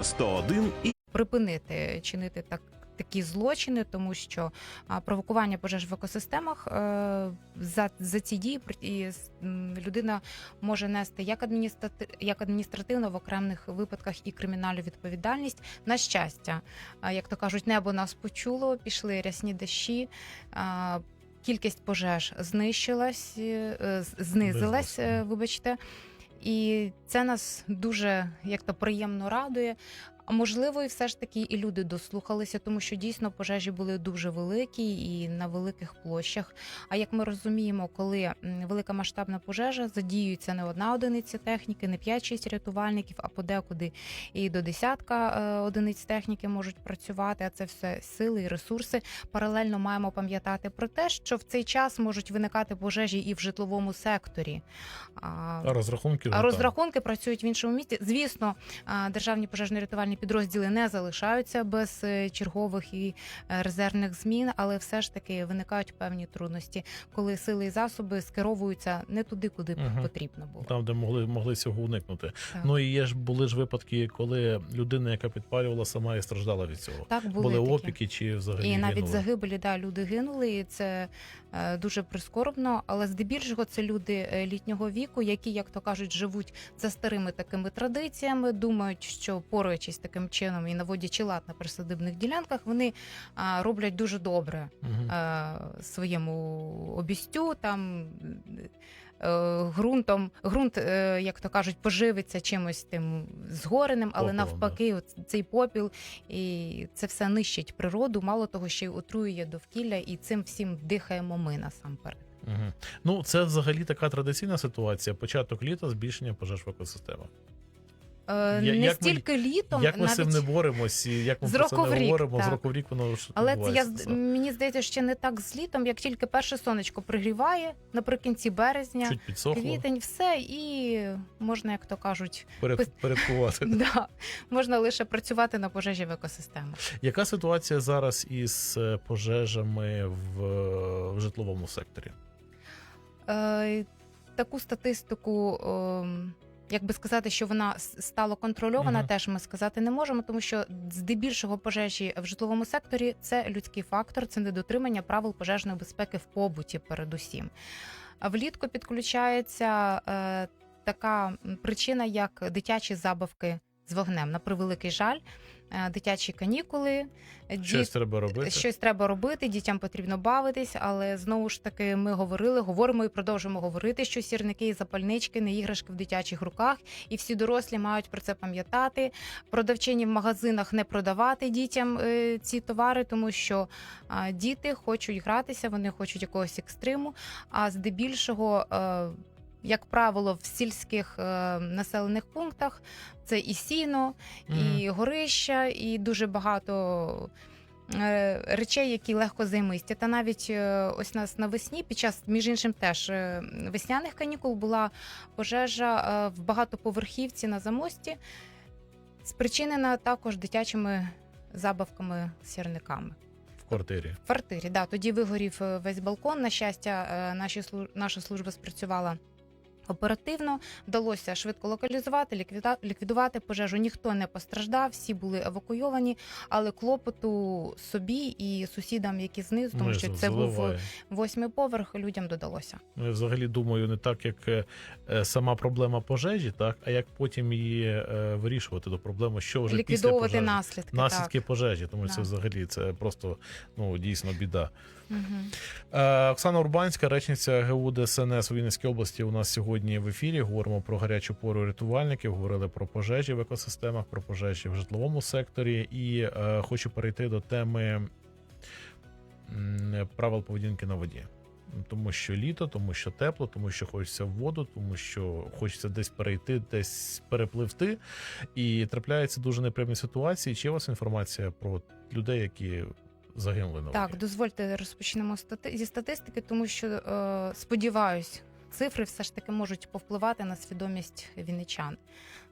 101 і припинити чинити так. Такі злочини, тому що провокування пожеж в екосистемах е, за, за ці дії і, людина може нести як адміністрати, як адміністративно в окремих випадках і кримінальну відповідальність. На щастя, як то кажуть, небо нас почуло, пішли рясні дощі. Кількість пожеж знищилась, е, знизилась, Знизилась, е, вибачте. І це нас дуже як то приємно радує. А можливо, і все ж таки і люди дослухалися, тому що дійсно пожежі були дуже великі і на великих площах. А як ми розуміємо, коли велика масштабна пожежа задіюється не одна одиниця техніки, не 5-6 рятувальників, а подекуди і до десятка е, одиниць техніки можуть працювати. А це все сили і ресурси. Паралельно маємо пам'ятати про те, що в цей час можуть виникати пожежі і в житловому секторі. А, розрахунки а там. розрахунки працюють в іншому місці. Звісно, державні пожежно-рятувальні підрозділи не залишаються без е, чергових і е, резервних змін, але все ж таки виникають певні трудності, коли сили і засоби скеровуються не туди, куди Мгм. потрібно було. Там, де могли, могли цього уникнути. Так. Ну і є ж були ж випадки, коли людина, яка підпалювала, сама і страждала від цього. Так були, Були такі. опіки чи взагалі І навіть гинули? загибелі да, люди гинули, і це е, дуже прискорбно. Але здебільшого це люди е, літнього віку, які, як то кажуть, живуть за старими такими традиціями, думають, що поруючись таким чином і наводячи лад на присадибних ділянках, вони а, роблять дуже добре е, своєму обістю там. е, Ґрунтом, ґрунт, е, як то кажуть, поживиться чимось тим згореним, але Попелом, навпаки, от цей попіл і це все нищить природу. Мало того, ще й отруює довкілля, і цим всім дихаємо ми насамперед. Мгм. Ну, це взагалі така традиційна ситуація. Початок літа, збільшення пожеж в екосистемах. Е, Я- не як ми- стільки літом, як ми з цим не боремось, і як ми З про це року в не рік, говоримо, з так. року в рік воно ж Але це я відбувається. з- мені здається, ще не так з літом, як тільки перше сонечко пригріває наприкінці березня, чуть підсохло, квітень, все, і можна, як то кажуть, перед, порядкувати. да, можна лише працювати на пожежі в екосистемах. Яка ситуація зараз із е, пожежами в, в житловому секторі? Е, таку статистику. ем, Як би сказати, що вона стала контрольована, угу. теж ми сказати не можемо, тому що здебільшого пожежі в житловому секторі це людський фактор, це недотримання правил пожежної безпеки в побуті, передусім. Влітку підключається е, така причина, як дитячі забавки з вогнем. На превеликий жаль, дитячі канікули, діт- Щось треба робити? Щось треба робити, дітям потрібно бавитись, але знову ж таки ми говорили, говоримо і продовжуємо говорити, що сірники і запальнички не іграшки в дитячих руках, і всі дорослі мають про це пам'ятати. Продавчині в магазинах не продавати дітям е, ці товари, тому що діти хочуть гратися, вони хочуть якогось екстриму. А здебільшого. Як правило, в сільських е, населених пунктах це і сіно, і горища, і дуже багато е, речей, які легко займисті. Та навіть е, ось нас навесні, під час, між іншим, теж е, весняних канікул була пожежа е, в багатоповерхівці на замості, спричинена також дитячими забавками сірниками. в квартирі. В квартирі, да, тоді вигорів весь балкон. На щастя, наші наша служба спрацювала. Оперативно вдалося швидко локалізувати, ліквідувати пожежу. Ніхто не постраждав, всі були евакуйовані, але клопоту собі і сусідам, які знизу, тому Ну, що це був восьмий поверх, людям додалося. Ну, я взагалі думаю, не так, як е, е, сама проблема пожежі, так, а як потім її е, вирішувати до проблеми, що вже після пожежі. наслідки. Наслідки пожежі, тому Да. це взагалі це просто ну дійсно біда. Угу. Оксана Урбанська, речниця ГУ ДСНС у Вінницькій області. У нас сьогодні в ефірі. Говоримо про гарячу пору рятувальників. Говорили про пожежі в екосистемах, про пожежі в житловому секторі. І е, хочу перейти до теми правил поведінки на воді. Тому що літо, тому що тепло, тому що хочеться в воду, тому що хочеться десь перейти, десь перепливти. І трапляються дуже неприємні ситуації. Чи є у вас інформація про людей, які загинули на воді? Так, дозвольте розпочнемо стати- зі статистики, тому що е, сподіваюсь, цифри все ж таки можуть повпливати на свідомість вінничан.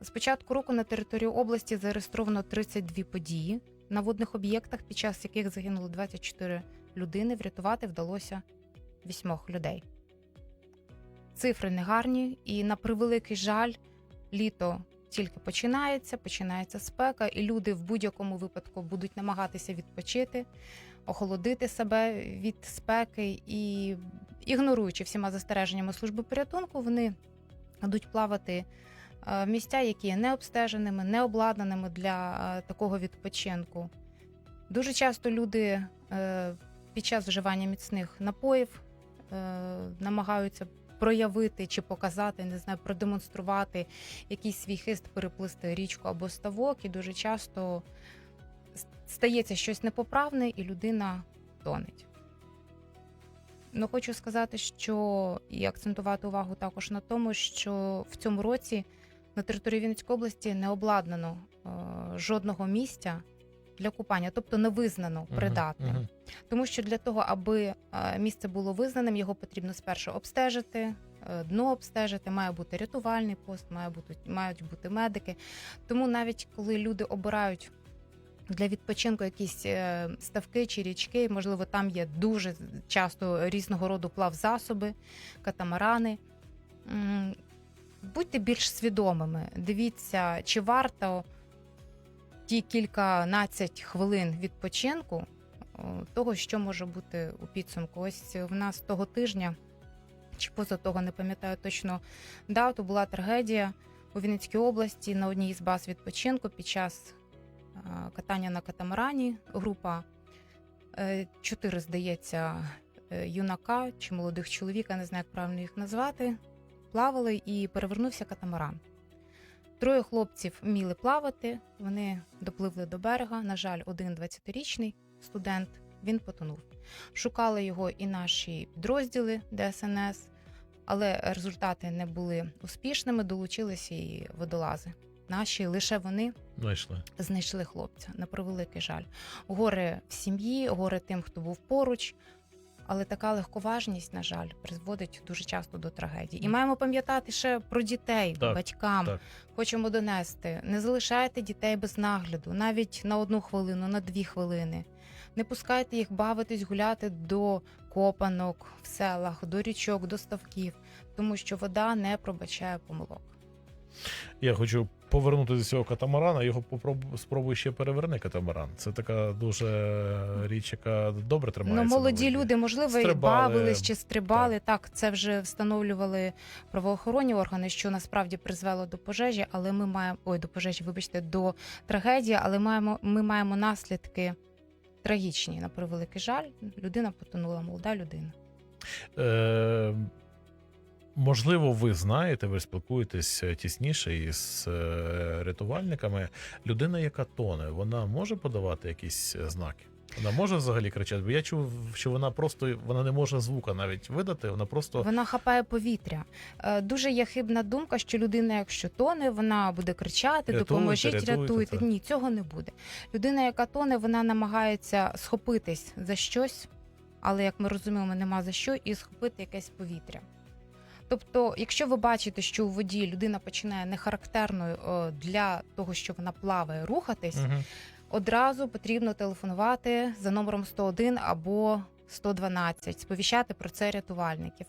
З початку року на території області зареєстровано 32 події на водних об'єктах, під час яких загинуло 24 людини. Врятувати вдалося 8 людей. Цифри негарні, і на превеликий жаль, літо тільки починається, починається спека, і люди в будь-якому випадку будуть намагатися відпочити, охолодити себе від спеки і ігноруючи всіма застереженнями служби порятунку, вони йдуть плавати е, місця, які є необстеженими, необладнаними для е, такого відпочинку. Дуже часто люди е, під час вживання міцних напоїв намагаються проявити чи показати, не знаю, продемонструвати якийсь свій хист, переплисти річку або ставок, і дуже часто стається щось непоправне, і людина тонеть. Ну, хочу сказати, що і акцентувати увагу також на тому, що в цьому році на території Вінницької області не обладнано е, жодного місця для купання, тобто не визнано придатним. мгм. Тому що для того, аби е, місце було визнаним, його потрібно спершу обстежити, е, дно обстежити, має бути рятувальний пост, має бути, мають бути медики. Тому навіть коли люди обирають для відпочинку якісь е, ставки чи річки, можливо, там є дуже часто різного роду плавзасоби, катамарани. М, Будьте більш свідомими, дивіться, чи варто ті кільканадцять хвилин відпочинку того, що може бути у підсумку. Ось в нас того тижня, чи поза того не пам'ятаю точно дату, була трагедія у Вінницькій області на одній із баз відпочинку під час катання на катамарані. Група е, чотири, здається, е, юнака чи молодих чоловіка, не знаю, як правильно їх назвати, плавали і перевернувся катамаран. Троє хлопців вміли плавати, вони допливли до берега. На жаль, один 20-річний студент він потонув. Шукали його і наші підрозділи ДСНС, але результати не були успішними. Долучилися і водолази. Наші лише вони Знайшли. знайшли хлопця на превеликий жаль. Горе в сім'ї, горе тим, хто був поруч. Але така легковажність, на жаль, призводить дуже часто до трагедії. І маємо пам'ятати ще про дітей, Так, батькам. так. Хочемо донести. Не залишайте дітей без нагляду, навіть на одну хвилину, на дві хвилини. Не пускайте їх бавитись, гуляти до копанок в селах, до річок, до ставків, тому що вода не пробачає помилок. Я хочу повернутися до цього катамарана. Його попробую спробую ще переверни катамаран. Це така дуже річ, яка добре тримається. Ну, молоді люди, можливо, і Стрибали, бавились чи стрибали. Так. це вже встановлювали правоохоронні органи, що насправді призвело до пожежі, але ми маємо ой, до пожежі, вибачте, до трагедії, але маємо ми маємо наслідки трагічні. На превеликий жаль, людина потонула, молода людина. Е, можливо, ви знаєте, ви спілкуєтесь тісніше із е, рятувальниками. Людина, яка тоне, вона може подавати якісь е, знаки? Вона може взагалі кричати? Бо я чув, що вона просто вона не може звука навіть видати, вона просто Вона хапає повітря. Е, Дуже є хибна думка, що людина, якщо тоне, вона буде кричати, Рятуйте, допоможіть, рятуйте, рятуйте. Ні, цього не буде. Людина, яка тоне, вона намагається схопитись за щось, але як ми розуміємо, нема за що, і схопити якесь повітря. Тобто, якщо ви бачите, що у воді людина починає нехарактерною е, для того, що вона плаває, рухатись, Мгм. одразу потрібно телефонувати за номером 101 або 112, сповіщати про це рятувальників.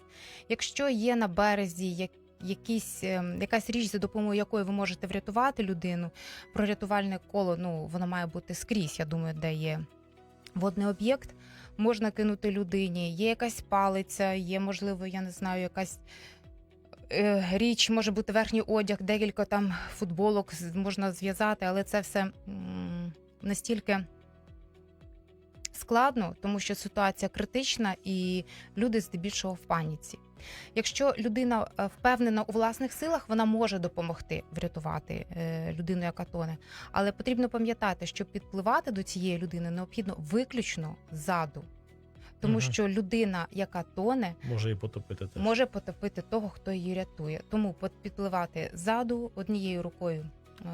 Якщо є на березі як- якісь, ем, якась річ, за допомогою якої ви можете врятувати людину, про рятувальне коло ну, воно має бути скрізь, я думаю, де є водний об'єкт. Можна кинути людині, є якась палиця, є, можливо, я не знаю, якась е, річ, може бути верхній одяг, декілька там футболок можна зв'язати, але це все настільки складно, тому що ситуація критична і люди здебільшого в паніці. Якщо людина е, впевнена у власних силах, вона може допомогти врятувати е, людину, яка тоне. Але потрібно пам'ятати, що підпливати до цієї людини необхідно виключно ззаду. Тому Мгм. що людина, яка тоне, може і потопити теж. може потопити того, хто її рятує. Тому підпливати ззаду однією рукою е,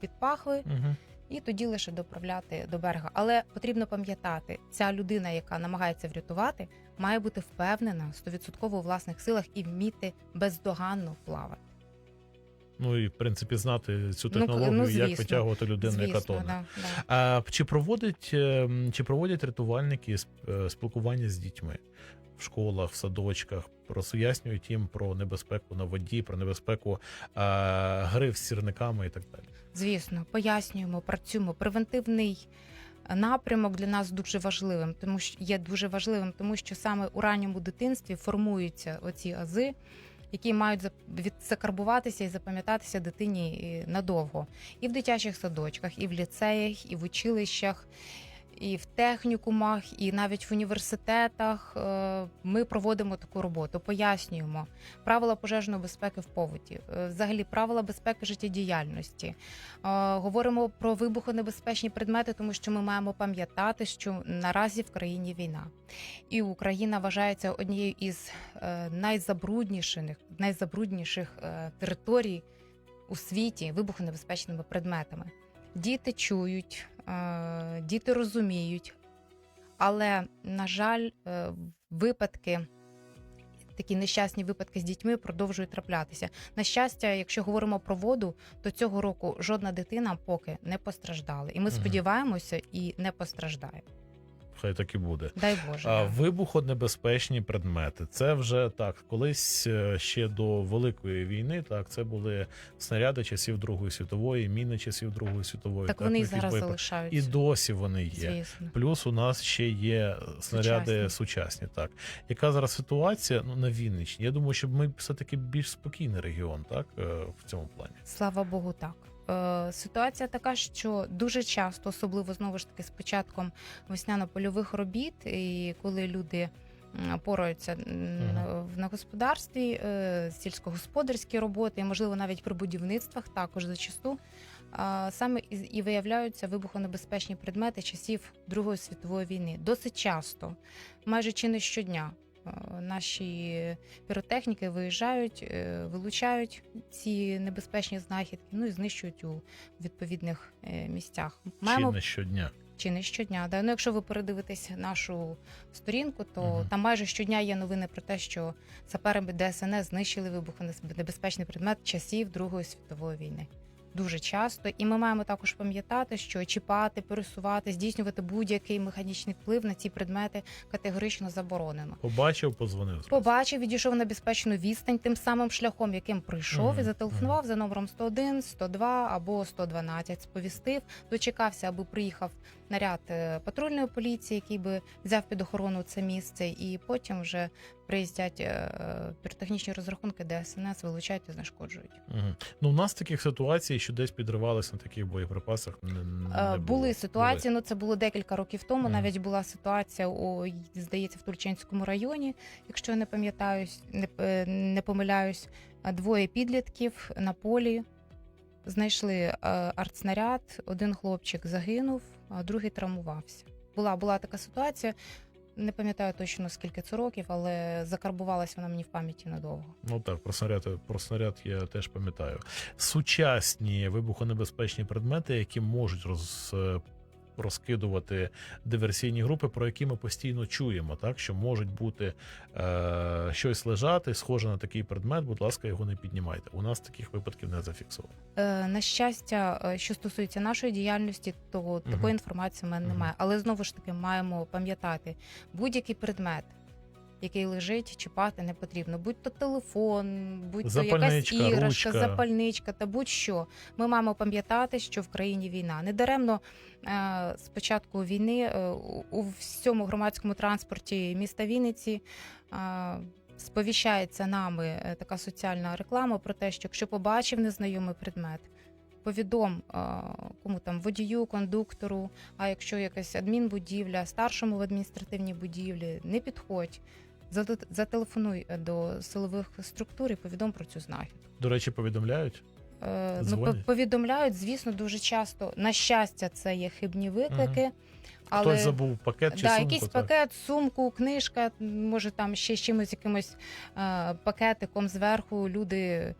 під пахви, Мгм. І тоді лише доправляти до берега. Але потрібно пам'ятати, ця людина, яка намагається врятувати, має бути впевнена 100% у власних силах і вміти бездоганно плавати. Ну і в принципі знати цю Ну, технологію, ну, як звісно. витягувати людину, яка тоне. да, да. А чи проводять, е, чи проводять рятувальники е, спілкування з дітьми? В школах, в садочках, роз'яснюють їм про небезпеку на воді, про небезпеку е, гри з сірниками і так далі. Звісно, пояснюємо, працюємо. Превентивний напрямок для нас дуже важливим, тому що є дуже важливим, тому що саме у ранньому дитинстві формуються оці ази, які мають закарбуватися і запам'ятатися дитині е, надовго. І в дитячих садочках, і в ліцеях, і в училищах. І в технікумах, і навіть в університетах е, ми проводимо таку роботу, пояснюємо правила пожежної безпеки в побуті, е, взагалі правила безпеки життєдіяльності. Е, Говоримо про вибухонебезпечні предмети, тому що ми маємо пам'ятати, що наразі в країні війна, і Україна вважається однією із найзабрудніших, найзабрудніших територій у світі вибухонебезпечними предметами. Діти чують, діти розуміють, але, на жаль, е, випадки. Такі нещасні випадки з дітьми продовжують траплятися. На щастя, якщо говоримо про воду, то цього року жодна дитина поки не постраждала. І ми сподіваємося, і не постраждає. Хай так і буде. Дай Боже. А, вибухонебезпечні предмети. Це вже так, колись е, ще до Великої війни, так, це були снаряди часів Другої світової, міни часів Другої світової. Так вони і зараз боєпри- залишаються. І досі вони є. Звісно. Плюс у нас ще є снаряди сучасні. Сучасні. Так яка зараз ситуація ну, на Вінниччині? Я думаю, що ми все таки більш спокійний регіон, так е, в цьому плані. Слава Богу, так. Е, Ситуація така, що дуже часто, особливо знову ж таки з початком весняно-польових робіт, і коли люди пораються в- на господарстві, е, сільськогосподарські роботи, і, можливо, навіть при будівництвах також зачасту. Саме і виявляються вибухонебезпечні предмети часів Другої світової війни. Досить часто, майже чи не щодня, е, наші піротехніки виїжджають, е, вилучають ці небезпечні знахідки, ну і знищують у відповідних е, місцях. Чи не щодня? чи не щодня. Да? Ну, якщо ви передивитесь нашу сторінку, то Мгм. там майже щодня є новини про те, що саперами ДСНС знищили вибухонебезпечний предмет часів Другої світової війни. Дуже часто, і ми маємо також пам'ятати, що чіпати, пересувати, здійснювати будь-який механічний вплив на ці предмети категорично заборонено. Побачив, позвонив. Побачив, відійшов на безпечну відстань тим самим шляхом, яким прийшов, Мгм, і зателефонував за номером 101, 102 або 112, сповістив, дочекався, аби приїхав наряд е, патрульної поліції, який би взяв під охорону це місце, і потім вже приїздять е, піротехнічні розрахунки ДСНС, вилучають і знешкоджують. Угу. Ну, у нас таких ситуацій, що десь підривалися на таких боєприпасах. Не, не було. Були ситуації, ну це було декілька років тому. Мгм. Навіть була ситуація у здається в Тульчинському районі, якщо я не пам'ятаюсь, не, е, не помиляюсь. Двоє підлітків на полі знайшли артснаряд. Один хлопчик загинув, другий травмувався. Була була така ситуація. Не пам'ятаю точно скільки це років, але закарбувалась вона мені в пам'яті надовго. Ну так, про снаряд, про снаряд я теж пам'ятаю. Сучасні вибухонебезпечні предмети, які можуть роз, розкидувати диверсійні групи, про які ми постійно чуємо, так що можуть бути е, щось лежати, схоже на такий предмет. Будь ласка, його не піднімайте. У нас таких випадків не зафіксовано. Е, На щастя, е, що стосується нашої діяльності, то такої інформації в мене угу. немає. Але знову ж таки маємо пам'ятати, будь-який предмет, який лежить, чіпати не потрібно. Будь то телефон, будь то якась іграшка, ручка. запальничка та будь-що. Ми маємо пам'ятати, що в країні війна. Недаремно е, з початку війни е, у- всьому громадському транспорті міста Вінниці. е, Сповіщається нами така соціальна реклама про те, що якщо побачив незнайомий предмет, повідом кому там водію, кондуктору. А якщо якась адмінбудівля, старшому в адміністративній будівлі, не підходь. Зате- Зателефонуй е, до силових структур і повідом про цю знахідку. До речі, повідомляють. Е, Ну, повідомляють, звісно, дуже часто. На щастя, це є хибні виклики. Але Хтось забув пакет чи да, сумку. якийсь так. пакет, сумку, книжка, може там ще з чимось, якимось е, пакетиком зверху. Люди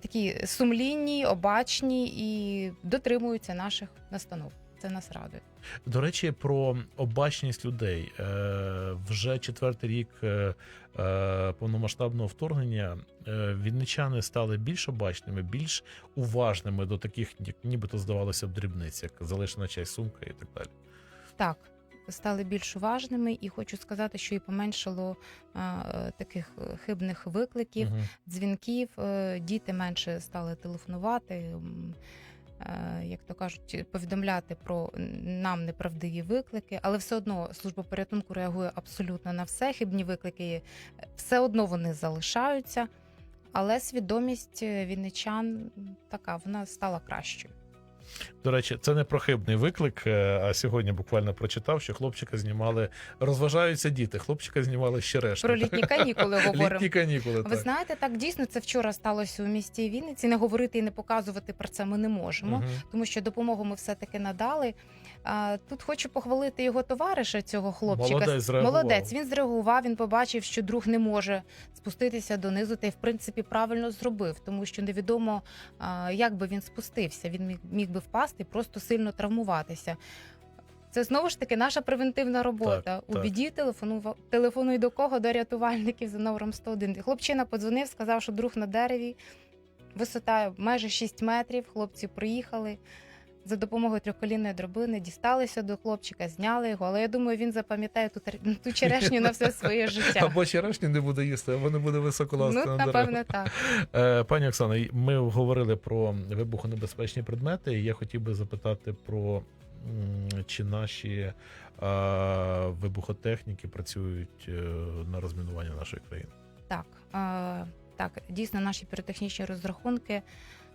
такі сумлінні, обачні і дотримуються наших настанов. Це нас радує. До речі, про обачність людей. Е, вже четвертий рік е, е, повномасштабного вторгнення е, вінничани стали більш обачними, більш уважними до таких, як нібито здавалося б, дрібниць, як залишена часть сумка і так далі. Так, стали більш уважними, і хочу сказати, що і поменшало е, е, таких хибних викликів, Мгм. дзвінків. е, Діти менше стали телефонувати. Е, Як то кажуть, повідомляти про нам неправдиві виклики, але все одно служба порятунку реагує абсолютно на все. Хибні виклики все одно вони залишаються, але свідомість е, вінничан така вона стала кращою. До речі, це не прохибний виклик. е, А сьогодні буквально прочитав, що хлопчика знімали. Розважаються діти. Хлопчика знімали ще решта. Про літні канікули говоримо. Літні канікули. Ви так. знаєте, так дійсно це вчора сталося у місті Вінниці. Не говорити і не показувати про це ми не можемо, угу. тому що допомогу ми все таки надали. А, тут хочу похвалити його товариша, цього хлопчика. Молодець, зреагував. Молодець. Він зреагував. Він побачив, що друг не може спуститися донизу, та й в принципі правильно зробив, тому що невідомо, а, як би він спустився. Він міг, міг би впасти, і просто сильно травмуватися. Це знову ж таки наша превентивна робота. Так, У так. біді телефону телефонуй до кого? До рятувальників за номером 101. Хлопчина подзвонив, сказав, що друг на дереві, висота майже 6 метрів. Хлопці приїхали. За допомогою трьохколінної дробини дісталися до хлопчика, зняли його. Але я думаю, він запам'ятає ту, тер- ту черешню на все своє життя. Або черешні не буде їсти, або не буде високо Ну, на дерева. напевне, так. Е, Пані Оксано, ми говорили про вибухонебезпечні предмети. і Я хотів би запитати про м, чи наші а, вибухотехніки працюють е, на розмінування нашої країни. Так, е, так, дійсно, наші піротехнічні розрахунки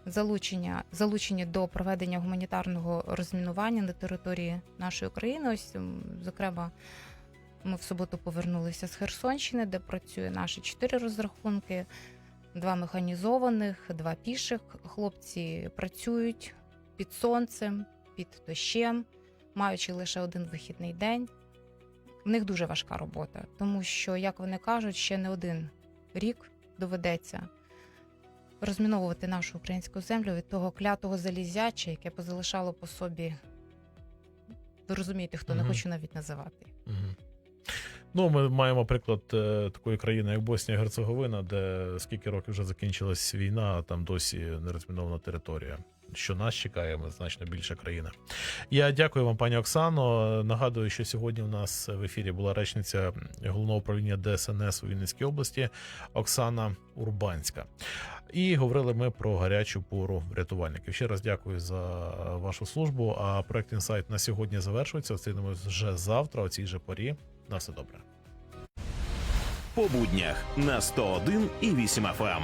залучення, залучені до проведення гуманітарного розмінування на території нашої країни. Ось, зокрема, ми в суботу повернулися з Херсонщини, де працює наші чотири розрахунки, два механізованих, два піших. Хлопці працюють під сонцем, під дощем, маючи лише один вихідний день. В них дуже важка робота, тому що, як вони кажуть, ще не один рік доведеться розміновувати нашу українську землю від того клятого залізяча, яке позалишало по собі. Ви розумієте, хто не хоче хочу навіть називати. Ну, ми маємо приклад е, такої країни, як Боснія і Герцеговина, де скільки років вже закінчилась війна, а там досі не розмінована територія. Що нас чекає, значно більша країна. Я дякую вам, пані Оксано. Нагадую, що сьогодні у нас в ефірі була речниця головного управління ДСНС у Вінницькій області Оксана Урбанська. І говорили ми про гарячу пору рятувальників. Ще раз дякую за вашу службу. А проект інсайт на сьогодні завершується. Зустрінемось вже завтра, о цій же порі. На все добре. по буднях на 101 і 8 FM.